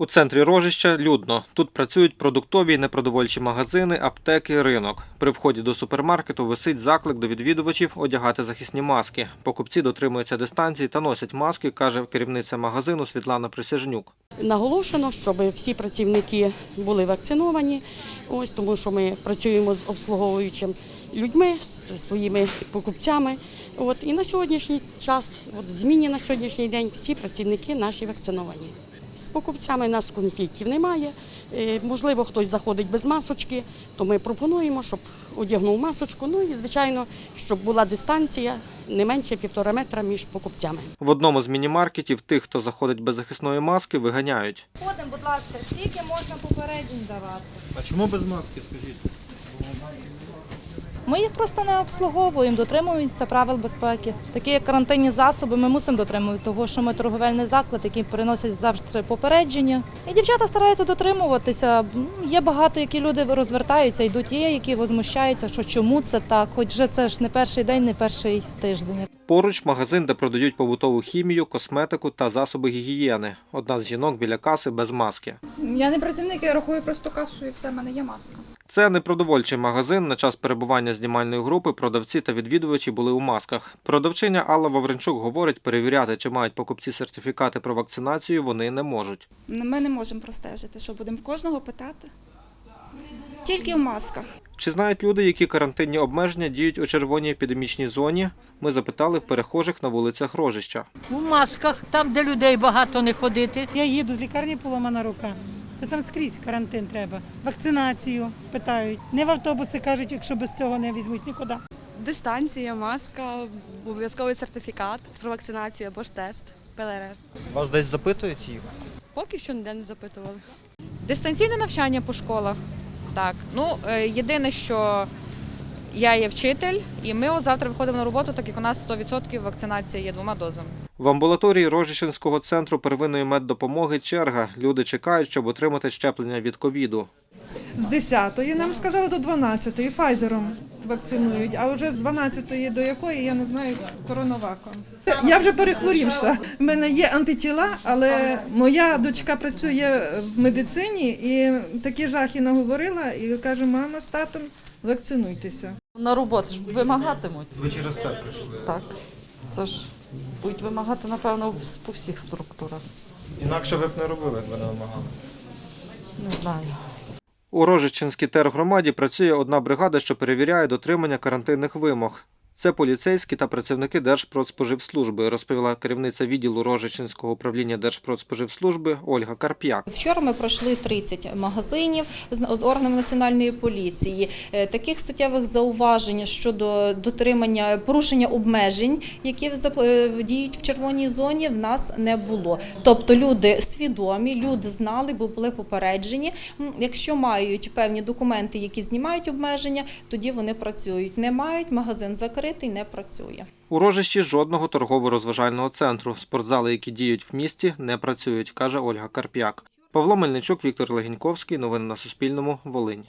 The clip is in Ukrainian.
У центрі Рожища людно. Тут працюють продуктові і непродовольчі магазини, аптеки, ринок. При вході до супермаркету висить заклик до відвідувачів одягати захисні маски. Покупці дотримуються дистанції та носять маски, каже керівниця магазину Світлана Присяжнюк. Наголошено, щоб всі працівники були вакциновані, ось тому що ми працюємо з обслуговуючими людьми, з своїми покупцями. От, і на сьогоднішній час, от, зміні на сьогоднішній день, всі працівники наші вакциновані. З покупцями нас конфліктів немає. Е, Можливо, хтось заходить без масочки, то ми пропонуємо, щоб одягнув масочку. Ну і звичайно, щоб була дистанція не менше півтора метра між покупцями. В одному з міні-маркетів тих, хто заходить без захисної маски, виганяють. Ходимо, будь ласка, скільки можна попереджень давати? А чому без маски, скажіть? Ми їх просто не обслуговуємо, дотримуємося правил безпеки. Такі як карантинні засоби, ми мусимо дотримувати того, що ми торговельний заклад, який приносять завжди попередження. І дівчата стараються дотримуватися. Є багато, які люди розвертаються, йдуть, є, які возмущаються, що чому це так, хоч вже це ж не перший день, не перший тиждень. Поруч магазин, де продають побутову хімію, косметику та засоби гігієни. Одна з жінок біля каси без маски. Я не працівник, я рахую просто касу і все, в мене є маска. Це непродовольчий магазин. На час перебування знімальної групи продавці та відвідувачі були у масках. Продавчиня Алла Вавренчук говорить, перевіряти, чи мають покупці сертифікати про вакцинацію, вони не можуть. Ми не можемо простежити, що будемо в кожного питати. Тільки в масках. Чи знають люди, які карантинні обмеження діють у червоній епідемічній зоні? Ми запитали в перехожих на вулицях Рожища. У масках, там, де людей багато не ходити. Я їду з лікарні поламана рука. Це там скрізь карантин треба. Вакцинацію питають. Не в автобуси кажуть, якщо без цього не візьмуть нікуди. Дистанція, маска, обов'язковий сертифікат про вакцинацію або ж тест ПЛР. Вас десь запитують їх? Поки що ніде не запитували. Дистанційне навчання по школах. Так, ну е, єдине, що я є вчитель, і ми от завтра виходимо на роботу, так як у нас 100% вакцинація є двома дозами. В амбулаторії Рожищенського центру первинної меддопомоги черга. Люди чекають, щоб отримати щеплення від ковіду. З 10-ї нам сказали до 12-ї Файзером вакцинують, а вже з 12-ї до якої я не знаю коронаваком. Я вже перехворівша. У мене є антитіла, але моя дочка працює в медицині і такі жахи наговорила і каже: мама з татом, вакцинуйтеся. На роботу ж вимагатимуть. Ви через це прийшли. Так. Це ж будуть вимагати, напевно, в- по всіх структурах. Інакше ви б не робили, якби не вимагали. Не знаю. У Рожичинській тергромаді працює одна бригада, що перевіряє дотримання карантинних вимог. Це поліцейські та працівники Держпродспоживслужби, розповіла керівниця відділу Рожичинського управління Держпродспоживслужби Ольга Карп'як. Вчора ми пройшли 30 магазинів з органами національної поліції. Е, Таких суттєвих зауважень щодо дотримання порушення обмежень, які е, діють в червоній зоні, в нас не було. Тобто люди свідомі, люди знали, бо були попереджені. Якщо мають певні документи, які знімають обмеження, тоді вони працюють. Не мають, магазин закритий, не працює. У Рожищі жодного торгово-розважального центру. Спортзали, які діють в місті, не працюють, каже Ольга Карп'як. Павло Мельничук, Віктор Легіньковський. Новини на Суспільному. Волинь.